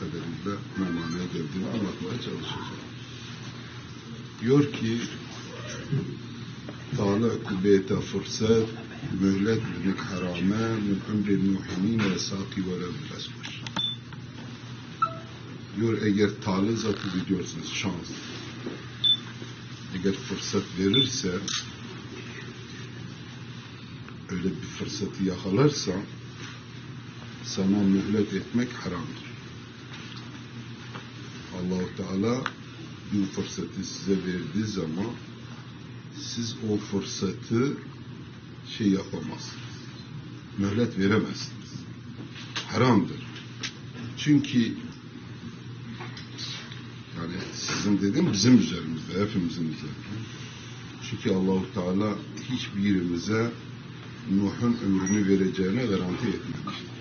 kadarıyla manaya geldiğini anlatmaya çalışacağım. Diyor ki Teala kubbeyete fırsat mühlet binik harame min ömri muhinin ve saki ve levresmer. Diyor eğer Teala zatı biliyorsunuz şans. Eğer fırsat verirse öyle bir fırsatı yakalarsan sana mühlet etmek haramdır. Allahu Teala bu fırsatı size verdiği zaman siz o fırsatı şey yapamazsınız. Mühlet veremezsiniz. Haramdır. Çünkü yani sizin dediğim bizim üzerimizde, hepimizin üzerinde. Çünkü Allahu Teala hiçbirimize Nuh'un ömrünü vereceğine garanti etmemiştir.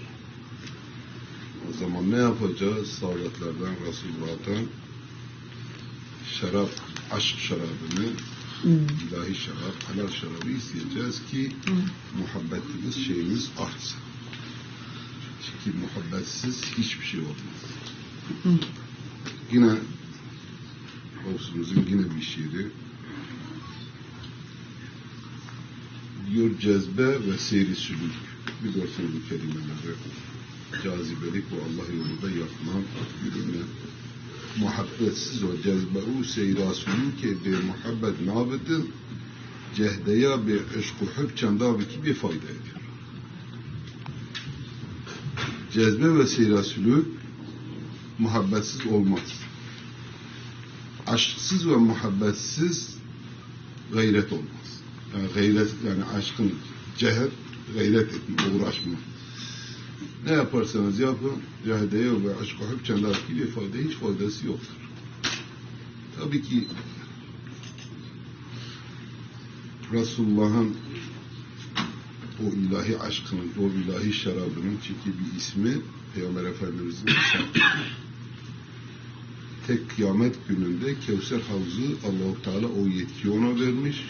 Zaman ne yapacağız? Saadetlerden, Resulullah'tan şarap, aşk şarabını, ilahi şarap, halal şarabı isteyeceğiz ki muhabbetimiz, şeyimiz artsın. Çünkü muhabbetsiz hiçbir şey olmaz. Yine Olsunuzun yine bir şiiri diyor cezbe ve seyri sülük biliyorsunuz bu kelimeleri cazibelik bu Allah yolunda yapma yürüme muhabbetsiz o cezbe u seyra sülük bir muhabbet nabıdın cehdeya bir eşku hüb çanda ki bir fayda ediyor cezbe ve seyra sülük muhabbetsiz olmaz aşksız ve muhabbetsiz gayret olmaz. Yani gayret yani aşkın ceher gayret etme, uğraşma. Ne yaparsanız yapın, cehedeye ve aşk hep çandar gibi fayda hiç faydası yoktur. Tabii ki Resulullah'ın o ilahi aşkının, o ilahi şarabının çünkü bir ismi Peygamber Efendimiz'in tek kıyamet gününde Kevser Havuzu Allahu Teala o yetkiyi ona vermiş.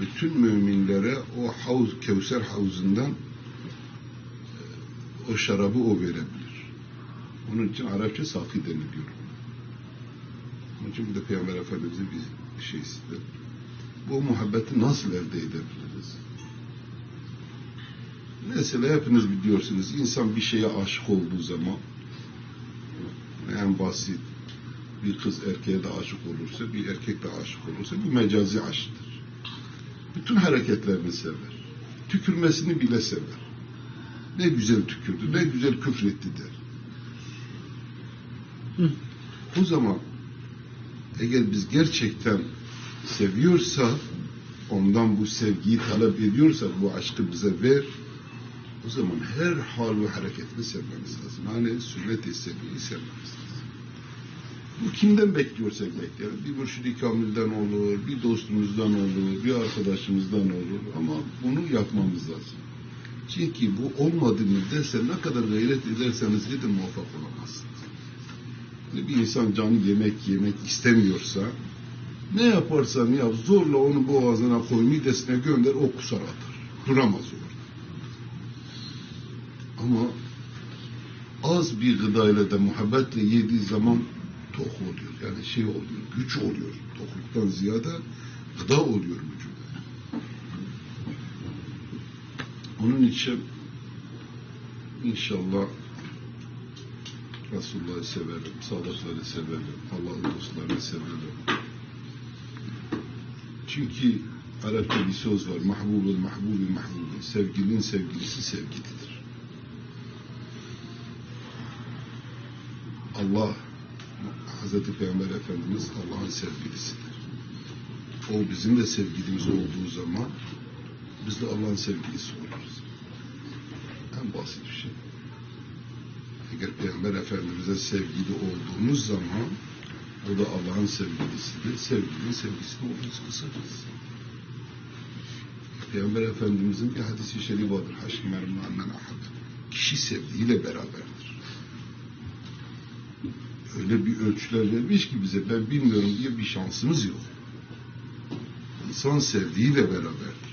Bütün müminlere o havuz Kevser Havuzu'ndan e, o şarabı o verebilir. Onun için Arapça saki deniliyor. Onun için bu da Peygamber Efendimiz'in bir şeysidir. Bu muhabbeti nasıl elde edebiliriz? Mesela hepiniz biliyorsunuz insan bir şeye aşık olduğu zaman en basit bir kız erkeğe de aşık olursa, bir erkek de aşık olursa bu mecazi aşktır. Bütün hareketlerini sever. Tükürmesini bile sever. Ne güzel tükürdü, ne güzel küfretti der. O zaman eğer biz gerçekten seviyorsa, ondan bu sevgiyi talep ediyorsak, bu aşkı bize ver, o zaman her hal ve hareketini sevmemiz lazım. Hani sünnet-i sevgiyi sevmemiz lazım. Bu kimden bekliyorsak bekleyelim. Bir mürşidi kamilden olur, bir dostumuzdan olur, bir arkadaşımızdan olur. Ama bunu yapmamız lazım. Çünkü bu olmadığı müddetçe ne kadar gayret ederseniz edin muvaffak olamazsınız. Yani bir insan canı yemek yemek istemiyorsa ne yaparsan yap zorla onu boğazına koy midesine gönder o kusar atar. Duramaz orada. Ama az bir gıdayla da muhabbetle yediği zaman tok oluyor. Yani şey oluyor, güç oluyor. Tokluktan ziyade gıda oluyor Onun için inşallah Resulullah'ı severim, sadıkları severim, Allah'ın dostlarını severim. Çünkü Arapça bir söz var. Mahbubul mahbubi mahbubi. Sevgilinin sevgilisi sevgilidir. Allah Hazreti Peygamber Efendimiz Allah'ın sevgilisidir. O bizim de sevgilimiz olduğu zaman biz de Allah'ın sevgilisi oluruz. En basit bir şey. Eğer Peygamber Efendimiz'e sevgili olduğumuz zaman o da Allah'ın sevgilisidir. Sevgilinin sevgisini oluruz kısacası. Peygamber Efendimiz'in bir hadisi şerif vardır. Haşim mermuannen ahad. Kişi sevdiğiyle beraberdir öyle bir ölçüler vermiş ki bize ben bilmiyorum diye bir şansımız yok. İnsan sevdiğiyle beraberdir.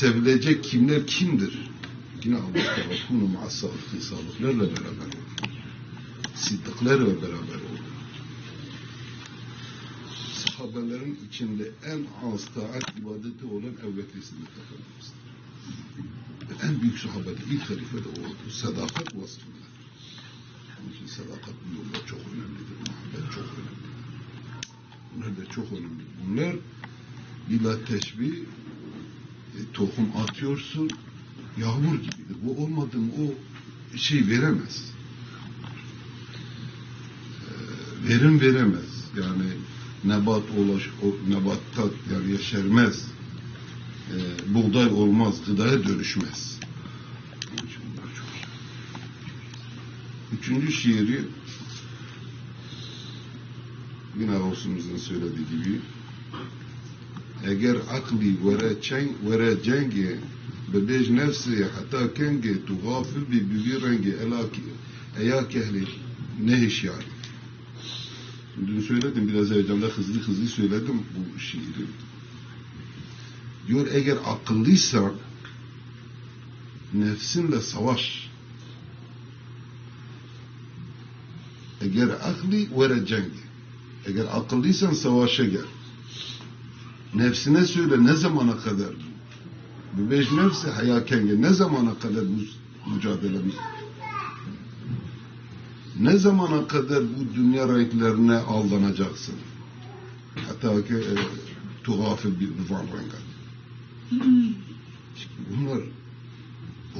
Sevilecek kimler kimdir? Yine Allah'ta vakunu ma'as-sadikin sadıklarla beraber olur. Sıddıklarla beraber olur. Sahabelerin içinde en az taat ibadeti olan Ebu Bekir en büyük sahabede, ilk halife de oldu. Sadakat vasfında. Onun için sadakat bu yolda çok önemlidir. Muhabbet çok önemlidir. Bunlar da çok önemli. Bunlar bila teşbih e, tohum atıyorsun yağmur gibidir. Bu olmadı mı o şey veremez. Ee, verim veremez. Yani nebat ulaş, o nebatta yani yeşermez. Ee, buğday olmaz, gıdaya dönüşmez. İyi. Üçüncü şiiri yine Ağustos'umuzun söylediği gibi eğer akli vere çeng vere cenge bebej nefsi hatta kenge tu gafil bi bibi rengi elaki eyak ehli nehiş yani. Dün söyledim biraz heyecanla hızlı hızlı söyledim bu şiiri. Diyor eğer akıllıysan nefsinle savaş. Eğer akli vere cengi. Eğer akıllıysan savaşa gel. Nefsine söyle ne zamana kadar bu? Beş nefsi hayakenge ne zamana kadar bu mücadelemiz? Ne zamana kadar bu dünya renklerine aldanacaksın? Hatta ki e, tuhafı bir van rengar. Bunlar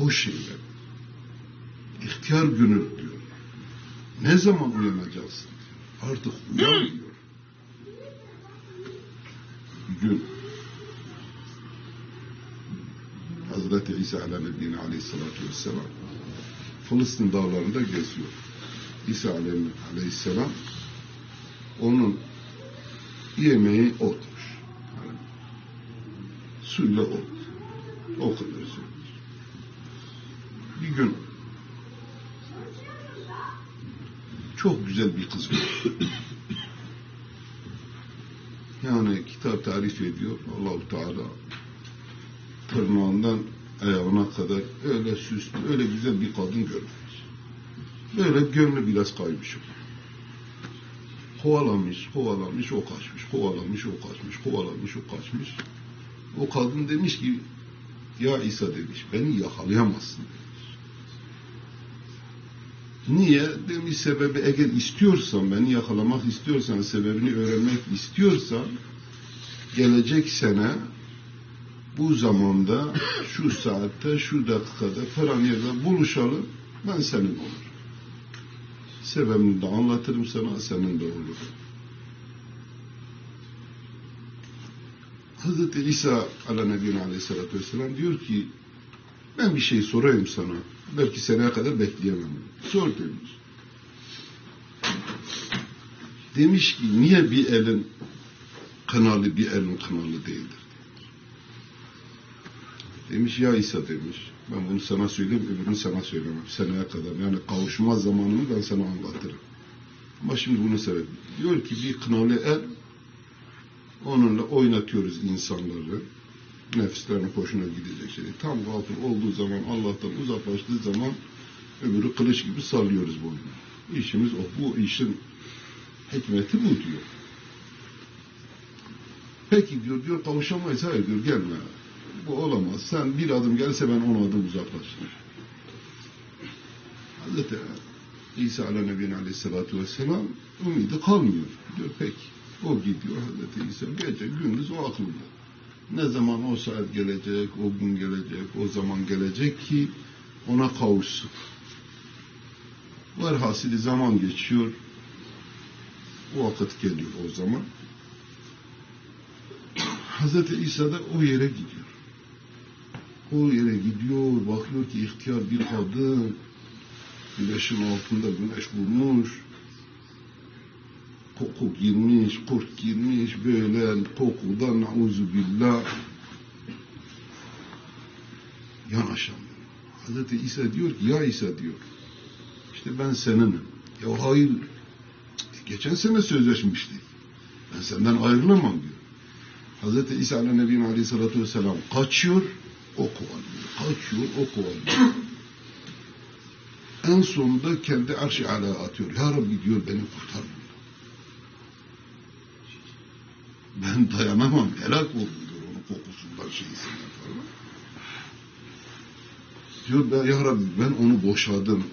o şeyler. İhtiyar günü diyor. Ne zaman uyanacaksın? Artık uyan gün Hazreti İsa ala nebine aleyhissalatü vesselam Filistin dağlarında geziyor. İsa aleyhisselam onun yemeği otmuş. Yani, ot. O kadar. Bir gün çok güzel bir kız gördü. Yani kitap tarif ediyor Allahu Teala tırnağından ayağına kadar öyle süslü, öyle güzel bir kadın görmemiş. Böyle gönlü biraz kaymış. Kovalamış, kovalamış, o kaçmış, kovalamış, o kaçmış, kovalamış, o kaçmış. O kadın demiş ki, ya İsa demiş, beni yakalayamazsın demiş. Niye? Demiş sebebi eğer istiyorsan, beni yakalamak istiyorsan, sebebini öğrenmek istiyorsan, gelecek sene bu zamanda, şu saatte, şu dakikada falan yerde buluşalım, ben senin olurum. Sebebini de anlatırım sana, senin de olurum. Hazreti İsa ala nebiyine aleyhissalatü vesselam diyor ki, ben bir şey sorayım sana. Belki seneye kadar bekleyemem. Sor demiş. Demiş ki, niye bir elin kınalı, bir elin kınalı değildir? Demiş ya İsa demiş. Ben bunu sana söyleyeyim, öbürünü sana söylemem. Seneye kadar. Yani kavuşma zamanını ben sana anlatırım. Ama şimdi bunu sebep. Diyor ki bir kınalı el onunla oynatıyoruz insanları. Nefislerine hoşuna gidecek şey. Tam gafil olduğu zaman, Allah'tan uzaklaştığı zaman öbürü kılıç gibi sallıyoruz boynunu. İşimiz o. Bu işin hikmeti bu diyor. Peki diyor, diyor kavuşamayız. Hayır diyor gelme bu olamaz. Sen bir adım gelse ben on adım uzaklaşırım. Hazreti İsa ala nebine aleyhissalatü vesselam ümidi kalmıyor. Diyor peki. O gidiyor Hazreti İsa gece gündüz o aklında. Ne zaman o saat gelecek, o gün gelecek, o zaman gelecek ki ona kavuşsun. Var hasili zaman geçiyor. O vakit geliyor o zaman. Hazreti İsa da o yere gidiyor. O yere gidiyor, bakıyor ki ihtiyar bir kadın, güneşin altında güneş vurmuş, koku girmiş, kurt girmiş, böyle kokudan billah. Yanaşamıyor. Hazreti İsa diyor ki, ya İsa diyor, işte ben seninim. Ya hayır, geçen sene sözleşmiştik. Ben senden ayrılamam diyor. Hazreti İsa Aleyhisselatü Vesselam kaçıyor, o kovalıyor. Kaçıyor, o kovalıyor. en sonunda kendi arş-ı atıyor. Ya Rabbi diyor beni kurtar Ben dayanamam, helak oldum diyor onun kokusundan şeysinden falan. Diyor ben ya Rabbi ben onu boşadım.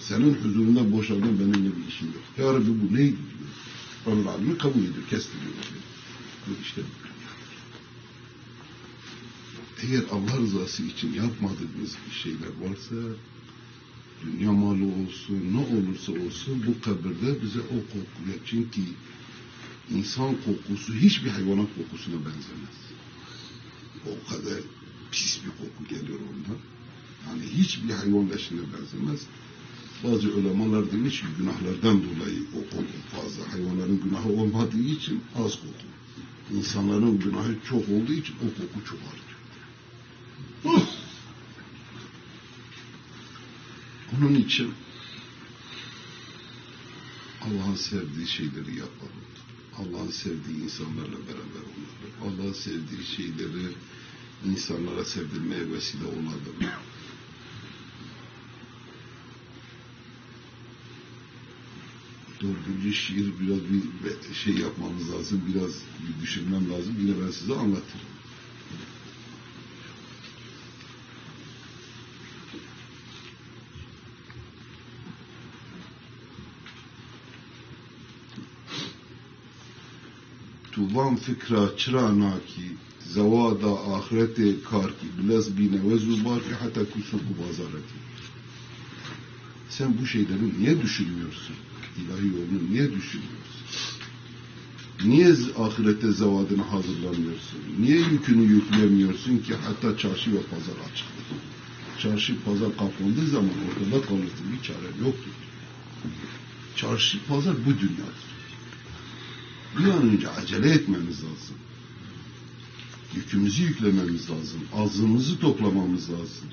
Senin huzurunda boşadım benimle bir işim yok. Ya Rabbi bu neydi diyor. Alemin kabul ediyor, kestiriyor. İşte bu dünya. Eğer Allah rızası için yapmadığınız bir şeyler varsa dünya malı olsun, ne olursa olsun bu kabirde bize o kokuya çünkü insan kokusu hiçbir hayvanat kokusuna benzemez. O kadar pis bir koku geliyor ondan. Yani hiçbir hayvan leşine benzemez. Bazı ulemalar demiş ki günahlardan dolayı o koku fazla. Hayvanların günahı olmadığı için az koku. İnsanların günahı çok olduğu için o koku çok artıyor. Onun için Allah'ın sevdiği şeyleri yapalım. Allah'ın sevdiği insanlarla beraber olalım. Allah'ın sevdiği şeyleri insanlara sevdirmeye vesile olalım. Dördüncü şiir biraz bir şey yapmamız lazım, biraz bir düşünmem lazım. Yine ben size anlatırım. Tuvan fikra çırana ki zavada ahirete kar ki bilez bine ve zubar ki hatta kusuku bazareti. Sen bu şeyleri niye düşünmüyorsun? İlahi yolunu niye düşünmüyorsun? Niye ahirete zavadını hazırlamıyorsun? Niye yükünü yüklemiyorsun ki hatta çarşı ve pazar açıktır? Çarşı pazar kapandığı zaman ortada kalırsın bir çare yoktur. Çarşı pazar bu dünyadır bir an önce acele etmemiz lazım. Yükümüzü yüklememiz lazım. Azımızı toplamamız lazım.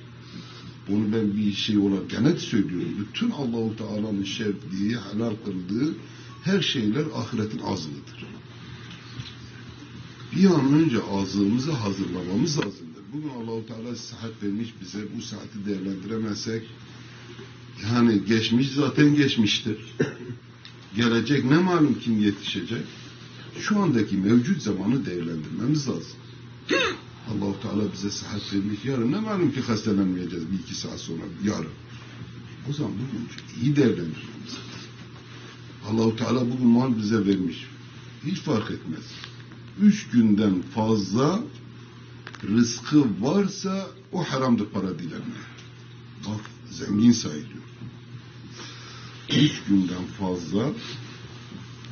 Bunu ben bir şey olarak genel söylüyorum. Bütün Allahu Teala'nın şerdiği, helal kıldığı her şeyler ahiretin azığıdır. Bir an önce azığımızı hazırlamamız lazımdır. Bugün Allahu Teala sıhhat vermiş bize. Bu saati değerlendiremezsek yani geçmiş zaten geçmiştir. Gelecek ne malum kim yetişecek? Şu andaki mevcut zamanı değerlendirmemiz lazım. Allahu Teala bize sıhhat vermiş. Yarın ne malum ki hastalanmayacağız bir iki saat sonra. Yarın. O zaman bugün iyi değerlendirmemiz lazım. Allahu Teala bugün mal bize vermiş. Hiç fark etmez. Üç günden fazla rızkı varsa o haramdır para dilenmeye. Bak zengin sayılıyor. Üç günden fazla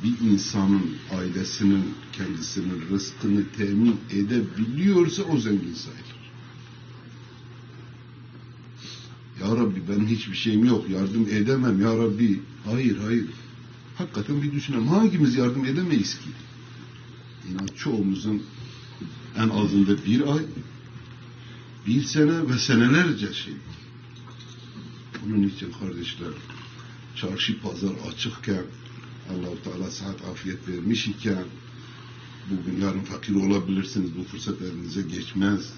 bir insanın ailesinin kendisinin rızkını temin edebiliyorsa o zengin sayılır. Ya Rabbi ben hiçbir şeyim yok yardım edemem ya Rabbi. Hayır hayır. Hakikaten bir düşünelim. Hangimiz yardım edemeyiz ki? İnan çoğumuzun en azında bir ay, bir sene ve senelerce şey. Onun için kardeşler çarşı pazar açıkken allah Teala saat afiyet vermiş iken bugün yarın fakir olabilirsiniz. Bu fırsat elinize geçmez.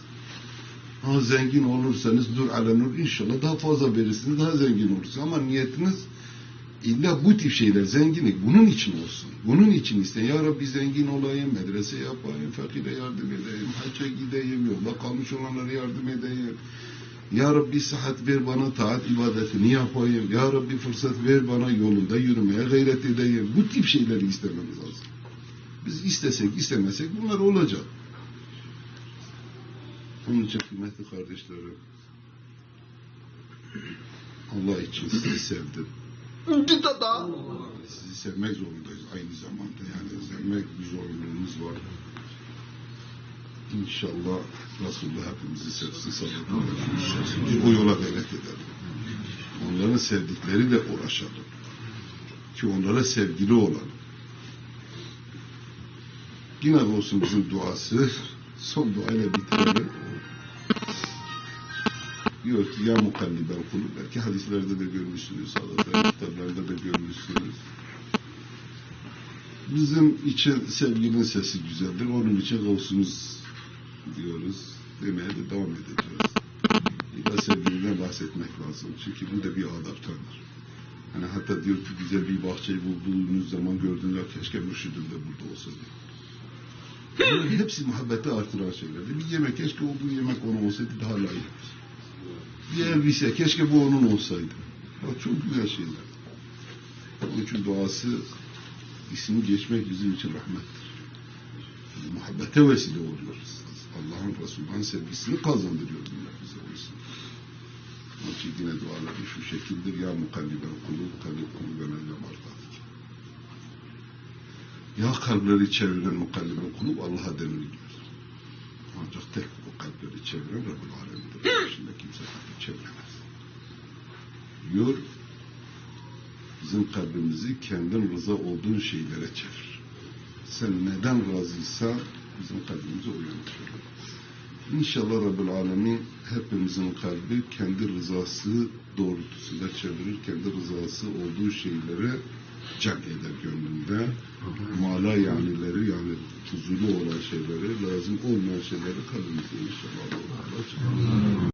Ha zengin olursanız dur ala nur inşallah daha fazla verirsiniz. Daha zengin olursunuz. Ama niyetiniz illa bu tip şeyler zenginlik bunun için olsun. Bunun için iste. Ya Rabbi zengin olayım, medrese yapayım, fakire yardım edeyim, hacca gideyim, yolda kalmış olanlara yardım edeyim. Ya Rabbi sıhhat ver bana taat ibadetini yapayım. Ya Rabbi fırsat ver bana yolunda yürümeye gayret edeyim. Bu tip şeyleri istememiz lazım. Biz istesek istemesek bunlar olacak. Onun için kıymetli kardeşlerim Allah için sizi sevdim. Sizi sevmek zorundayız aynı zamanda. Yani sevmek bir zorunluluğumuz var. İnşallah Resulullah hepimizi sevsin sallallahu aleyhi. O yola gayret edelim. Onların sevdikleriyle uğraşalım. Ki onlara sevgili olalım. Yine olsun bizim duası. Son duayla bitirelim. Diyor ki ya mukalliben kulub. Belki hadislerde de görmüşsünüz. Allah'ta kitaplarda da görmüşsünüz. Bizim için sevginin sesi güzeldir. Onun için olsunuz diyoruz. demeye de devam edeceğiz. İlla sevgiliden bahsetmek lazım. Çünkü bu da bir adaptandır. Hani hatta diyor ki güzel bir bahçeyi bulduğunuz zaman gördüğünüz keşke mürşidim de burada olsa diyor. Bunların hepsi muhabbeti artıran şeylerdi. Bir yemek keşke olduğu yemek onun olsaydı daha layık. Bir elbise keşke bu onun olsaydı. Bak çok güzel şeyler. Onun için duası ismi geçmek bizim için rahmettir. Muhabbete vesile oluyoruz. Allah'ın Resulü'nün sevgisini kazandırıyor bunlar bize o isim. Onun için yine duaları şu şekildir. Ya mukallibel kulub, kallib kulubena ile mardatik. Ya kalpleri çeviren mukallibel kulub Allah'a deniliyor. Ancak tek o kalpleri çeviren Rabbul. Onun dışında kimse kalbi çeviremez. Diyor, bizim kalbimizi kendin rıza olduğun şeylere çevir. Sen neden razıysa bizim kalbimizi uyanır. İnşallah Rabbül Alemin hepimizin kalbi kendi rızası doğrultusunda çevirir. Kendi rızası olduğu şeylere cak eder gönlünde. Mala yanileri yani fuzulu olan şeyleri, lazım olmayan şeyleri kalbimizde inşallah Allah Allah